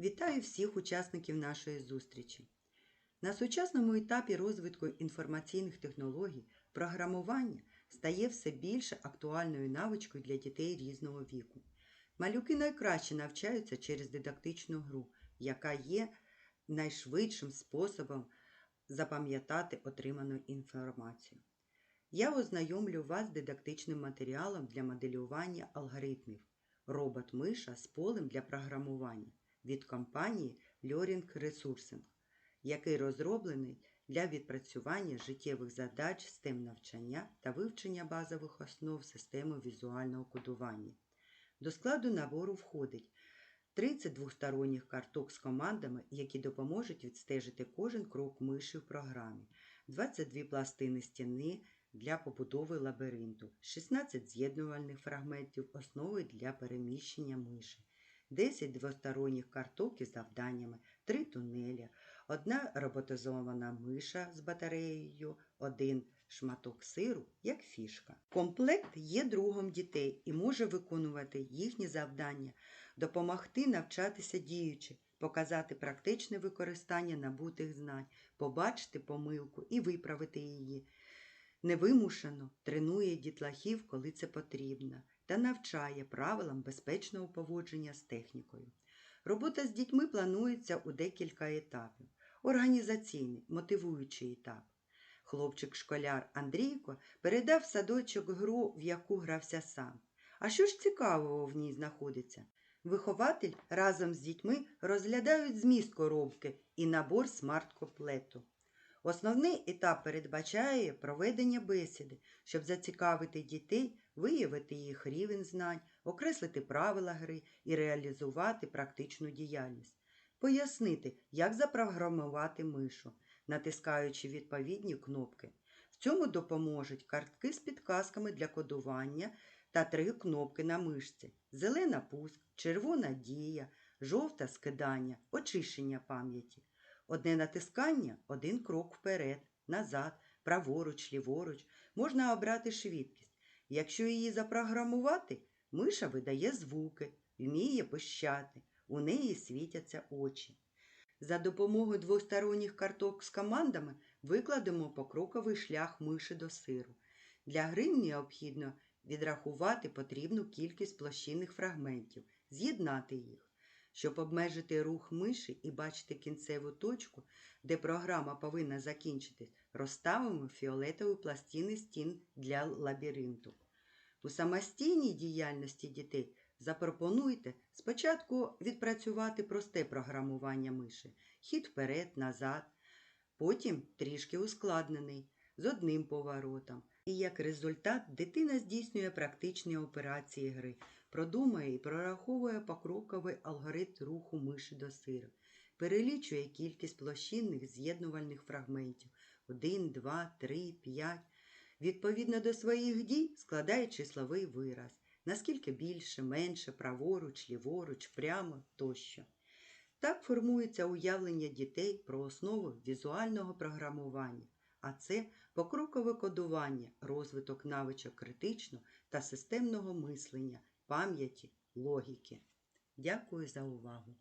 Вітаю всіх учасників нашої зустрічі. На сучасному етапі розвитку інформаційних технологій програмування стає все більше актуальною навичкою для дітей різного віку. Малюки найкраще навчаються через дидактичну гру, яка є найшвидшим способом запам'ятати отриману інформацію. Я ознайомлю вас з дидактичним матеріалом для моделювання алгоритмів робот-миша з полем для програмування від компанії Learning Resourcing, який розроблений для відпрацювання життєвих задач STEM навчання та вивчення базових основ системи візуального кодування. До складу набору входить 30 двосторонніх карток з командами, які допоможуть відстежити кожен крок миші в програмі, 22 пластини стіни для побудови лабіринту, 16 з'єднувальних фрагментів основи для переміщення миші, 10 двосторонніх карток із завданнями, 3 тунеля, одна роботизована миша з батареєю, один шматок сиру як фішка. Комплект є другом дітей і може виконувати їхні завдання, допомогти навчатися діючи, показати практичне використання набутих знань, побачити помилку і виправити її. Невимушено тренує дітлахів, коли це потрібно, та навчає правилам безпечного поводження з технікою. Робота з дітьми планується у декілька етапів. Організаційний, мотивуючий етап. Хлопчик-школяр Андрійко передав в садочок гру, в яку грався сам. А що ж цікавого в ній знаходиться? Вихователь разом з дітьми розглядають зміст коробки і набор смарт-коплету. Основний етап передбачає проведення бесіди, щоб зацікавити дітей, виявити їх рівень знань, окреслити правила гри і реалізувати практичну діяльність, пояснити, як запрограмувати мишу, натискаючи відповідні кнопки. В цьому допоможуть картки з підказками для кодування та три кнопки на мишці: зелена пуск, червона дія, жовта скидання, очищення пам'яті. Одне натискання один крок вперед, назад, праворуч, ліворуч. Можна обрати швидкість. Якщо її запрограмувати, миша видає звуки, вміє пищати, у неї світяться очі. За допомогою двосторонніх карток з командами викладемо покроковий шлях миші до сиру. Для гри необхідно відрахувати потрібну кількість площинних фрагментів, з'єднати їх. Щоб обмежити рух миші і бачити кінцеву точку, де програма повинна закінчитись, розставимо фіолетові пластини стін для лабіринту. У самостійній діяльності дітей запропонуйте спочатку відпрацювати просте програмування миші, хід вперед, назад, потім трішки ускладнений, з одним поворотом. І як результат дитина здійснює практичні операції гри, продумує і прораховує покроковий алгоритм руху миші до сиру, перелічує кількість площинних з'єднувальних фрагментів 1, 2, 3, 5. Відповідно до своїх дій складає числовий вираз, наскільки більше, менше, праворуч, ліворуч, прямо тощо. Так формується уявлення дітей про основу візуального програмування, а це покрокове кодування, розвиток навичок критичного та системного мислення, пам'яті, логіки. Дякую за увагу!